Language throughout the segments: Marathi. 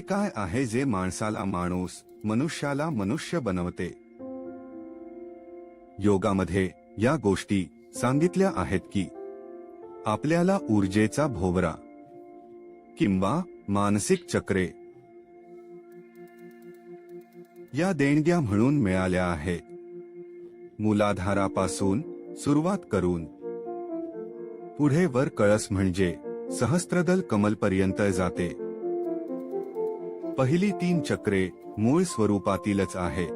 काय आहे जे माणसाला माणूस मनुष्याला मनुष्य बनवते? योगामध्ये या गोष्टी सांगितल्या आहेत की आपल्याला ऊर्जेचा भोवरा किंवा मानसिक चक्रे या देणग्या म्हणून मिळाल्या आहेत मुलाधारापासून सुरुवात करून पुढे वर कळस म्हणजे सहस्त्रदल कमलपर्यंत जाते. पहिली तीन चक्रे मूळ स्वरूपातीलच आहेत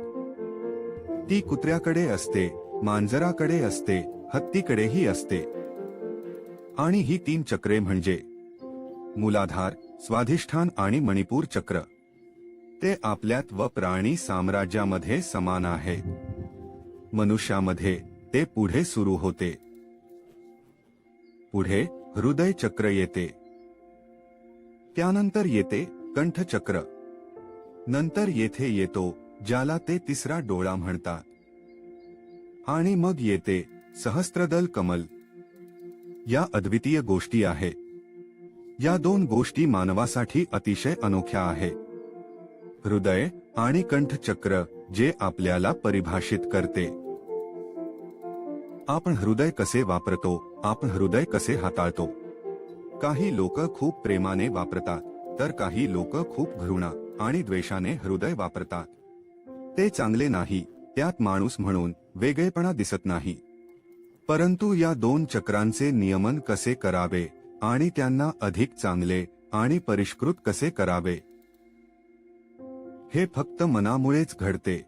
ती कुत्र्याकडे असते मांजराकडे असते हत्तीकडेही असते. आणि ही तीन चक्रे म्हणजे मूलाधार स्वाधिष्ठान आणि मणिपूर चक्र. ते आपल्यात व प्राणी साम्राज्यामध्ये समान आहे. मनुष्यामध्ये ते पुढे सुरू होते. पुढे हृदय चक्र येते. त्यानंतर येते कंठचक्र. नंतर येथे येतो ज्याला ते तिसरा डोळा म्हणतात. आणि मग येते सहस्त्रदल कमल. या अद्वितीय गोष्टी आहे. या दोन गोष्टी मानवासाठी अतिशय अनोख्या आहे. हृदय आणि कंठचक्र जे आपल्याला परिभाषित करते. आपण हृदय कसे वापरतो आपण हृदय कसे हाताळतो? काही लोक खूप प्रेमाने वापरतात तर काही लोक खूप घृणा. आणि द्वेषाने हृदय वापरतात. ते चांगले नाही त्यात माणूस म्हणून वेगळेपणा दिसत नाही. परंतु या दोन चक्रांचे नियमन कसे करावे आणि त्यांना अधिक चांगले आणि परिष्कृत कसे करावे? हे फक्त मनामुळेच घडते.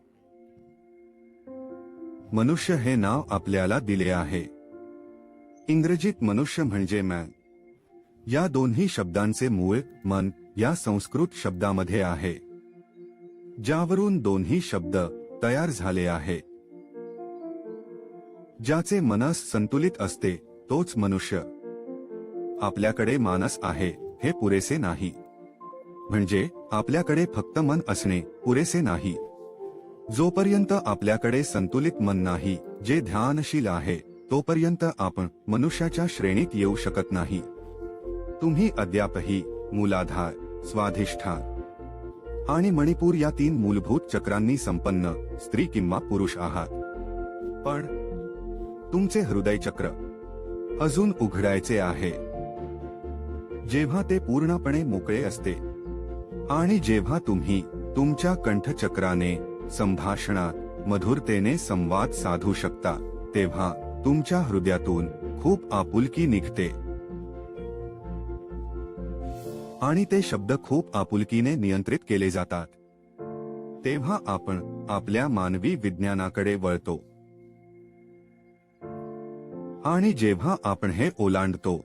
मनुष्य हे नाव आपल्याला दिले आहे. इंग्रजीत मनुष्य म्हणजे मॅन या दोन्ही शब्दांचे मूळ मन या संस्कृत शब्दामध्ये आहे. ज्यावरून दोन्ही शब्द तयार झाले आहे. ज्याचे मनस संतुलित असते तोच मनुष्य. आपल्याकडे मानस आहे हे पुरेसे नाही. म्हणजे आपल्याकडे फक्त मन असणे पुरेसे नाही. जोपर्यंत आपल्याकडे संतुलित मन नाही जे ध्यानशील आहे तोपर्यंत आपण मनुष्याच्या श्रेणीत येऊ शकत नाही. तुम्ही अद्यापही मूलाधार. स्वाधिष्ठान. आणि मणिपूर या तीन मूलभूत चक्रांनी संपन्न स्त्री किंवा पुरुष आहात. पण तुमचे हृदय चक्र अजून उघडायचे आहे. जेव्हा ते पूर्णपणे मोकळे असते आणि जेव्हा तुम्ही तुमच्या कंठचक्राने संभाषणात मधुरतेने संवाद साधू शकता तेव्हा तुमच्या हृदयातून खूप आपुलकी निघते. आणि ते शब्द खूप आपुलकीने नियंत्रित केले जातात. तेव्हा आपण आपल्या मानवी विज्ञानाकडे वळतो. आणि जेव्हा आपण हे ओलांडतो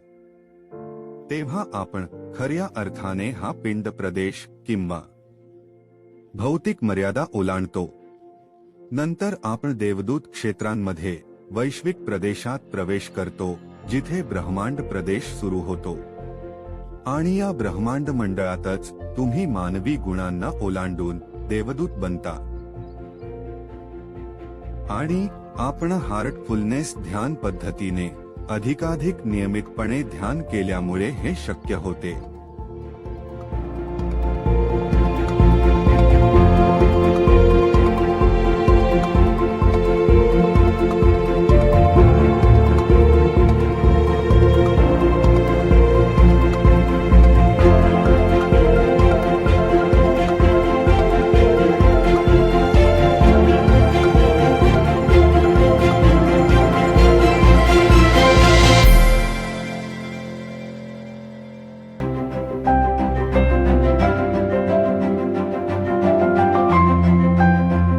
तेव्हा आपण खऱ्या अर्थाने हा पिंड प्रदेश किंवा भौतिक मर्यादा ओलांडतो. नंतर आपण देवदूत क्षेत्रांमध्ये वैश्विक प्रदेशात प्रवेश करतो जिथे ब्रह्मांड प्रदेश सुरू होतो. आणि या ब्रह्मांड मंडळातच तुम्ही मानवी गुणांना ओलांडून देवदूत बनता. आणि आपण हार्टफुलनेस ध्यान पद्धतीने अधिकाधिक नियमितपणे ध्यान केल्यामुळे हे शक्य होते.